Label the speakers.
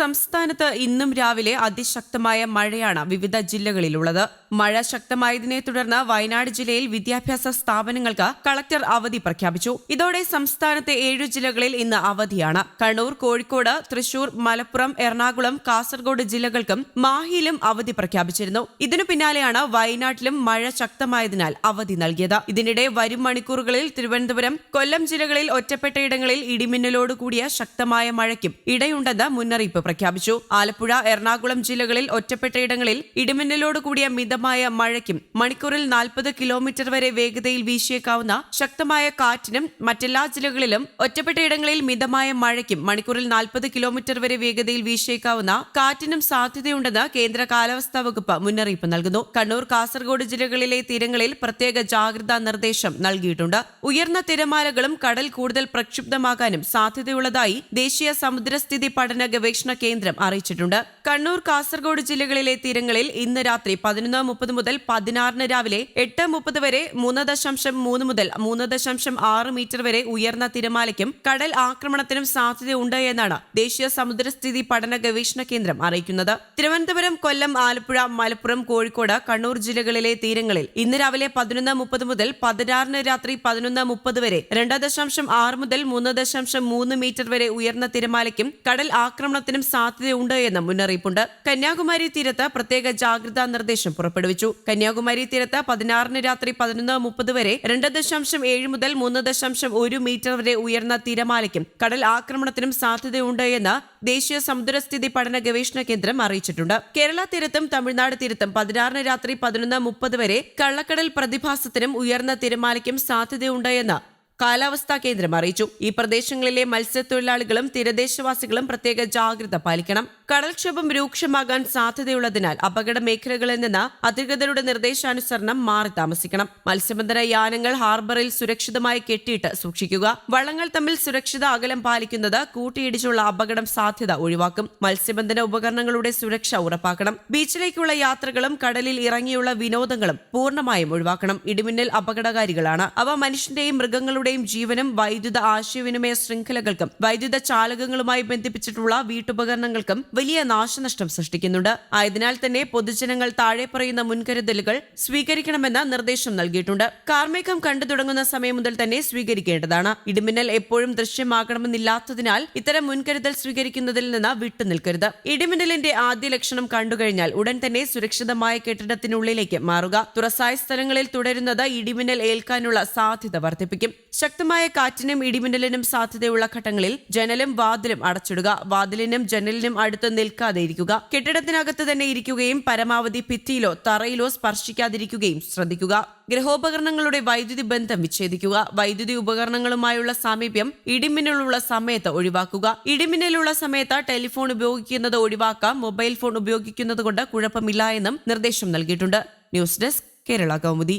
Speaker 1: സംസ്ഥാനത്ത് ഇന്നും രാവിലെ അതിശക്തമായ മഴയാണ് വിവിധ ജില്ലകളിലുള്ളത് മഴ ശക്തമായതിനെ തുടർന്ന് വയനാട് ജില്ലയിൽ വിദ്യാഭ്യാസ സ്ഥാപനങ്ങൾക്ക് കളക്ടർ അവധി പ്രഖ്യാപിച്ചു ഇതോടെ സംസ്ഥാനത്തെ ഏഴു ജില്ലകളിൽ ഇന്ന് അവധിയാണ് കണ്ണൂർ കോഴിക്കോട് തൃശൂർ മലപ്പുറം എറണാകുളം കാസർഗോഡ് ജില്ലകൾക്കും മാഹിയിലും അവധി പ്രഖ്യാപിച്ചിരുന്നു ഇതിനു പിന്നാലെയാണ് വയനാട്ടിലും മഴ ശക്തമായതിനാൽ അവധി നൽകിയത് ഇതിനിടെ വരും മണിക്കൂറുകളിൽ തിരുവനന്തപുരം കൊല്ലം ജില്ലകളിൽ ഒറ്റപ്പെട്ടയിടങ്ങളിൽ ഇടിമിന്നലോട് കൂടിയ ശക്തമായ മഴയ്ക്കും ഇടയുണ്ടെന്ന് മുന്നറിയിപ്പ് പ്രഖ്യാപിച്ചു ആലപ്പുഴ എറണാകുളം ജില്ലകളിൽ ഒറ്റപ്പെട്ടയിടങ്ങളിൽ ഇടിമിന്നലോട് കൂടിയ മിതമായ മഴയ്ക്കും മണിക്കൂറിൽ നാൽപ്പത് കിലോമീറ്റർ വരെ വേഗതയിൽ വീശിയേക്കാവുന്ന ശക്തമായ കാറ്റിനും മറ്റെല്ലാ ജില്ലകളിലും ഒറ്റപ്പെട്ടയിടങ്ങളിൽ മിതമായ മഴയ്ക്കും മണിക്കൂറിൽ നാൽപ്പത് കിലോമീറ്റർ വരെ വേഗതയിൽ വീശിയേക്കാവുന്ന കാറ്റിനും സാധ്യതയുണ്ടെന്ന് കേന്ദ്ര കാലാവസ്ഥാ വകുപ്പ് മുന്നറിയിപ്പ് നൽകുന്നു കണ്ണൂർ കാസർഗോഡ് ജില്ലകളിലെ തീരങ്ങളിൽ പ്രത്യേക ജാഗ്രതാ നിർദ്ദേശം നൽകിയിട്ടുണ്ട് ഉയർന്ന തിരമാലകളും കടൽ കൂടുതൽ പ്രക്ഷുബ്ധമാകാനും സാധ്യതയുള്ളതായി ദേശീയ സമുദ്രസ്ഥിതി പഠന ഗവേഷണ നിരീക്ഷണ കേന്ദ്രം അറിയിച്ചിട്ടുണ്ട് കണ്ണൂർ കാസർഗോഡ് ജില്ലകളിലെ തീരങ്ങളിൽ ഇന്ന് രാത്രി പതിനൊന്ന് മുപ്പത് മുതൽ പതിനാറിന് രാവിലെ എട്ട് മുപ്പത് വരെ മൂന്ന് ദശാംശം മൂന്ന് മുതൽ മൂന്ന് ദശാംശം ആറ് മീറ്റർ വരെ ഉയർന്ന തിരമാലയ്ക്കും കടൽ ആക്രമണത്തിനും സാധ്യതയുണ്ട് എന്നാണ് ദേശീയ സമുദ്രസ്ഥിതി പഠന ഗവേഷണ കേന്ദ്രം അറിയിക്കുന്നത് തിരുവനന്തപുരം കൊല്ലം ആലപ്പുഴ മലപ്പുറം കോഴിക്കോട് കണ്ണൂർ ജില്ലകളിലെ തീരങ്ങളിൽ ഇന്ന് രാവിലെ പതിനൊന്ന് മുപ്പത് മുതൽ പതിനാറിന് രാത്രി പതിനൊന്ന് മുപ്പത് വരെ രണ്ട് ദശാംശം ആറ് മുതൽ മൂന്ന് ദശാംശം മൂന്ന് മീറ്റർ വരെ ഉയർന്ന തിരമാലയ്ക്കും കടൽ ആക്രമണത്തിനും മഴയ്ക്കും സാധ്യതയുണ്ട് എന്ന മുന്നറിയിപ്പുണ്ട് കന്യാകുമാരി തീരത്ത് പ്രത്യേക ജാഗ്രതാ നിർദ്ദേശം പുറപ്പെടുവിച്ചു കന്യാകുമാരി തീരത്ത് പതിനാറിന് രാത്രി പതിനൊന്ന് മുപ്പത് വരെ രണ്ട് ദശാംശം ഏഴ് മുതൽ മൂന്ന് ദശാംശം ഒരു മീറ്റർ വരെ ഉയർന്ന തിരമാലയ്ക്കും കടൽ ആക്രമണത്തിനും സാധ്യതയുണ്ട് എന്ന് ദേശീയ സമുദ്രസ്ഥിതി പഠന ഗവേഷണ കേന്ദ്രം അറിയിച്ചിട്ടുണ്ട് കേരള തീരത്തും തമിഴ്നാട് തീരത്തും പതിനാറിന് രാത്രി പതിനൊന്ന് മുപ്പത് വരെ കള്ളക്കടൽ പ്രതിഭാസത്തിനും ഉയർന്ന തിരമാലയ്ക്കും സാധ്യതയുണ്ട് എന്ന് കാലാവസ്ഥാ കേന്ദ്രം അറിയിച്ചു ഈ പ്രദേശങ്ങളിലെ മത്സ്യത്തൊഴിലാളികളും തീരദേശവാസികളും പ്രത്യേക ജാഗ്രത പാലിക്കണം കടൽക്ഷോഭം രൂക്ഷമാകാൻ സാധ്യതയുള്ളതിനാൽ അപകട മേഖലകളിൽ നിന്ന് അധികൃതരുടെ നിർദ്ദേശാനുസരണം മാറി താമസിക്കണം മത്സ്യബന്ധന യാനങ്ങൾ ഹാർബറിൽ സുരക്ഷിതമായി കെട്ടിയിട്ട് സൂക്ഷിക്കുക വള്ളങ്ങൾ തമ്മിൽ സുരക്ഷിത അകലം പാലിക്കുന്നത് കൂട്ടിയിടിച്ചുള്ള അപകടം സാധ്യത ഒഴിവാക്കും മത്സ്യബന്ധന ഉപകരണങ്ങളുടെ സുരക്ഷ ഉറപ്പാക്കണം ബീച്ചിലേക്കുള്ള യാത്രകളും കടലിൽ ഇറങ്ങിയുള്ള വിനോദങ്ങളും പൂർണ്ണമായും ഒഴിവാക്കണം ഇടിമിന്നൽ അപകടകാരികളാണ് അവ മനുഷ്യന്റെയും മൃഗങ്ങളുടെയും ഉപഭോക്താക്കളുടെയും ജീവനും വൈദ്യുത ആശയവിനിമയ ശൃംഖലകൾക്കും വൈദ്യുത ചാലകങ്ങളുമായി ബന്ധിപ്പിച്ചിട്ടുള്ള വീട്ടുപകരണങ്ങൾക്കും വലിയ നാശനഷ്ടം സൃഷ്ടിക്കുന്നുണ്ട് ആയതിനാൽ തന്നെ പൊതുജനങ്ങൾ താഴെ പറയുന്ന മുൻകരുതലുകൾ സ്വീകരിക്കണമെന്ന നിർദ്ദേശം നൽകിയിട്ടുണ്ട് കാർമേഘം കണ്ടു തുടങ്ങുന്ന സമയം മുതൽ തന്നെ സ്വീകരിക്കേണ്ടതാണ് ഇടിമിന്നൽ എപ്പോഴും ദൃശ്യമാകണമെന്നില്ലാത്തതിനാൽ ഇത്തരം മുൻകരുതൽ സ്വീകരിക്കുന്നതിൽ നിന്ന് വിട്ടുനിൽക്കരുത് ഇടിമിന്നലിന്റെ ആദ്യ ലക്ഷണം കണ്ടുകഴിഞ്ഞാൽ ഉടൻ തന്നെ സുരക്ഷിതമായ കെട്ടിടത്തിനുള്ളിലേക്ക് മാറുക തുറസായ സ്ഥലങ്ങളിൽ തുടരുന്നത് ഇടിമിന്നൽ ഏൽക്കാനുള്ള സാധ്യത വർദ്ധിപ്പിക്കും ശക്തമായ കാറ്റിനും ഇടിമിന്നലിനും സാധ്യതയുള്ള ഘട്ടങ്ങളിൽ ജനലും വാതിലും അടച്ചിടുക വാതിലിനും ജനലിനും അടുത്ത് നിൽക്കാതെ ഇരിക്കുക കെട്ടിടത്തിനകത്ത് തന്നെ ഇരിക്കുകയും പരമാവധി ഭിത്തിയിലോ തറയിലോ സ്പർശിക്കാതിരിക്കുകയും ശ്രദ്ധിക്കുക ഗൃഹോപകരണങ്ങളുടെ വൈദ്യുതി ബന്ധം വിച്ഛേദിക്കുക വൈദ്യുതി ഉപകരണങ്ങളുമായുള്ള സാമീപ്യം ഇടിമിന്നലുള്ള സമയത്ത് ഒഴിവാക്കുക ഇടിമിന്നലുള്ള സമയത്ത് ടെലിഫോൺ ഉപയോഗിക്കുന്നത് ഒഴിവാക്കാം മൊബൈൽ ഫോൺ ഉപയോഗിക്കുന്നത് കൊണ്ട് കുഴപ്പമില്ല എന്നും നിർദ്ദേശം നൽകിയിട്ടുണ്ട് ന്യൂസ് ഡെസ്ക് കേരള കൗമുദി